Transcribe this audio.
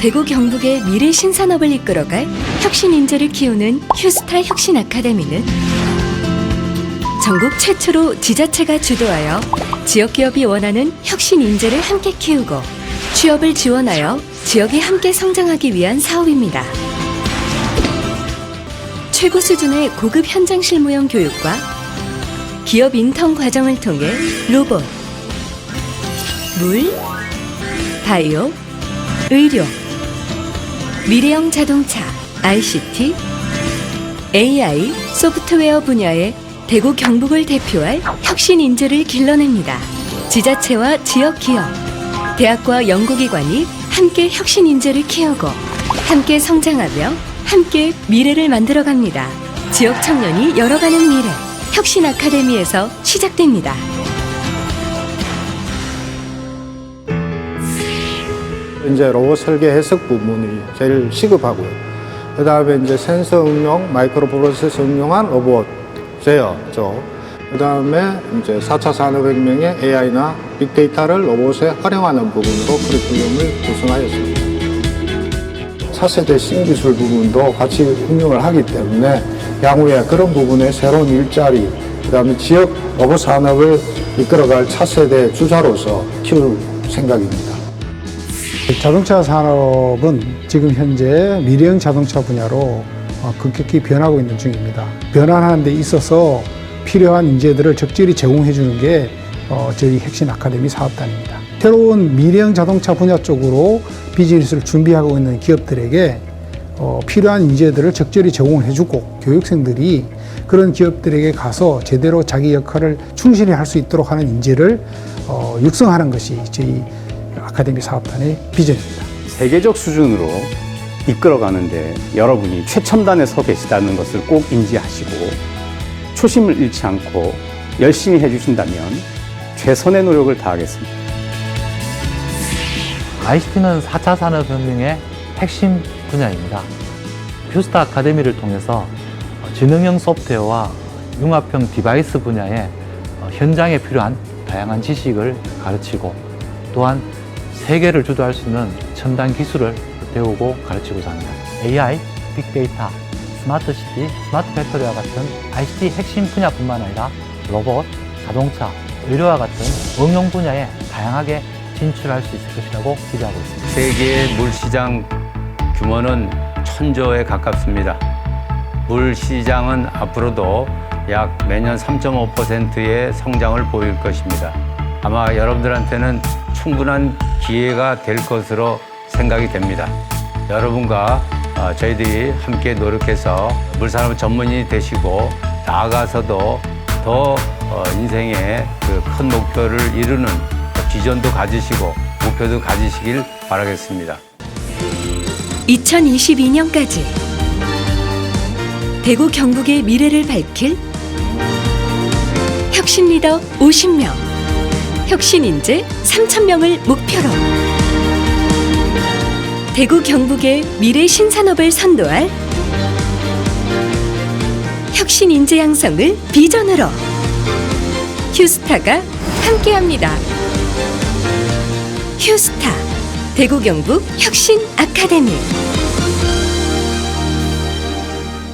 대구 경북의 미래 신산업을 이끌어갈 혁신 인재를 키우는 휴스타 혁신 아카데미는 전국 최초로 지자체가 주도하여 지역 기업이 원하는 혁신 인재를 함께 키우고 취업을 지원하여 지역이 함께 성장하기 위한 사업입니다. 최고 수준의 고급 현장 실무형 교육과 기업 인턴 과정을 통해 로봇, 물, 바이오, 의료, 미래형 자동차, ICT, AI, 소프트웨어 분야의 대구 경북을 대표할 혁신 인재를 길러냅니다. 지자체와 지역 기업, 대학과 연구기관이 함께 혁신 인재를 키우고 함께 성장하며 함께 미래를 만들어 갑니다. 지역 청년이 열어가는 미래, 혁신 아카데미에서 시작됩니다. 이제 로봇 설계 해석 부분이 제일 시급하고요. 그 다음에 이제 센서 응용, 마이크로 프로세서 응용한 로봇 제어 쪽. 그 다음에 이제 4차 산업혁명의 AI나 빅데이터를 로봇에 활용하는 부분으로 커리큘럼을 구성하였습니다. 차세대 신기술 부분도 같이 응용을 하기 때문에 향후에 그런 부분에 새로운 일자리, 그 다음에 지역 로봇 산업을 이끌어갈 차세대 주자로서 키울 생각입니다. 자동차 산업은 지금 현재 미래형 자동차 분야로 어, 급격히 변하고 있는 중입니다. 변화하는 데 있어서 필요한 인재들을 적절히 제공해 주는 게 어, 저희 혁신 아카데미 사업단입니다. 새로운 미래형 자동차 분야 쪽으로 비즈니스를 준비하고 있는 기업들에게 어, 필요한 인재들을 적절히 제공해 주고 교육생들이 그런 기업들에게 가서 제대로 자기 역할을 충실히 할 수 있도록 하는 인재를 어, 육성하는 것이 저희 아카데미 사업단의 비전입니다. 세계적 수준으로 이끌어가는데 여러분이 최첨단에 서 계시다는 것을 꼭 인지하시고 초심을 잃지 않고 열심히 해주신다면 최선의 노력을 다하겠습니다. ICT는 4차 산업혁명의 핵심 분야입니다. 휴스타 아카데미를 통해서 지능형 소프트웨어와 융합형 디바이스 분야의 현장에 필요한 다양한 지식을 가르치고 또한 세계를 주도할 수 있는 첨단 기술을 배우고 가르치고자 합니다. AI, 빅데이터, 스마트 시티, 스마트 팩토리와 같은 ICT 핵심 분야뿐만 아니라 로봇, 자동차, 의료와 같은 응용 분야에 다양하게 진출할 수 있을 것이라고 기대하고 있습니다. 세계 물 시장 규모는 천조에 가깝습니다. 물 시장은 앞으로도 약 매년 3.5%의 성장을 보일 것입니다. 아마 여러분들한테는 충분한 기회가 될 것으로 생각이 됩니다. 여러분과 어, 저희들이 함께 노력해서 물산업 전문인이 되시고 나아가서도 더 어, 인생의 그큰 목표를 이루는 비전도 가지시고 목표도 가지시길 바라겠습니다. 2022년까지 대구 경북의 미래를 밝힐 혁신 리더 50명, 혁신 인재 3,000명을 목표로. 대구 경북의 미래 신산업을 선도할 혁신 인재 양성을 비전으로. 휴스타가 함께합니다. 휴스타 대구 경북 혁신 아카데미